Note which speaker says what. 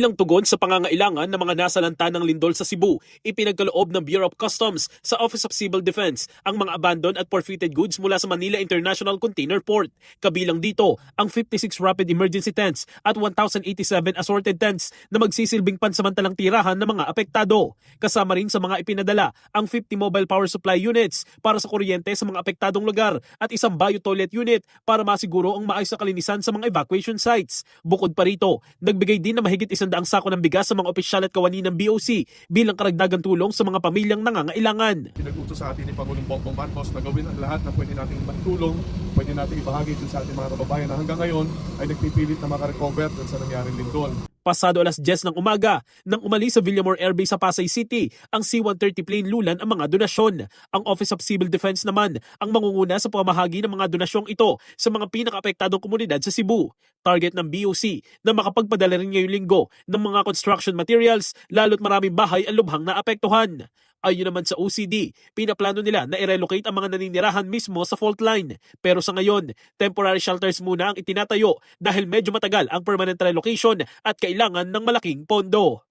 Speaker 1: Bilang tugon sa pangangailangan ng mga nasalanta ng lindol sa Cebu, ipinagkaloob ng Bureau of Customs sa Office of Civil Defense ang mga abandoned at forfeited goods mula sa Manila International Container Port. Kabilang dito ang 56 rapid emergency tents at 1,087 assorted tents na magsisilbing pansamantalang tirahan ng mga apektado. Kasama rin sa mga ipinadala ang 50 mobile power supply units para sa kuryente sa mga apektadong lugar at isang bio-toilet unit para masiguro ang maayos na kalinisan sa mga evacuation sites. Bukod pa rito, nagbigay din na mahigit isandaang sako ng bigas sa mga opisyal at kawani ng BOC bilang karagdagang tulong sa mga pamilyang nangangailangan.
Speaker 2: Pinag-utos sa atin ni Pangulong Bongbong Marcos na gawin ang lahat na pwede nating matulong, pwede nating ibahagi sa ating mga kababayan na hanggang ngayon ay nagpipilit na makarecover sa nangyaring lindol.
Speaker 1: Pasado alas 10 ng umaga, nang umalis sa Villamor Airbase sa Pasay City, ang C-130 plane lulan ang mga donasyon. Ang Office of Civil Defense naman ang mangunguna sa pamahagi ng mga donasyong ito sa mga pinakaapektadong komunidad sa Cebu. Target ng BOC na makapagpadala rin ngayong linggo ng mga construction materials lalo't maraming bahay ang lubhang naapektuhan. Ayon naman sa OCD, pinaplano nila na i-relocate ang mga naninirahan mismo sa fault line. Pero sa ngayon, temporary shelters muna ang itinatayo dahil medyo matagal ang permanent relocation at kailangan ng malaking pondo.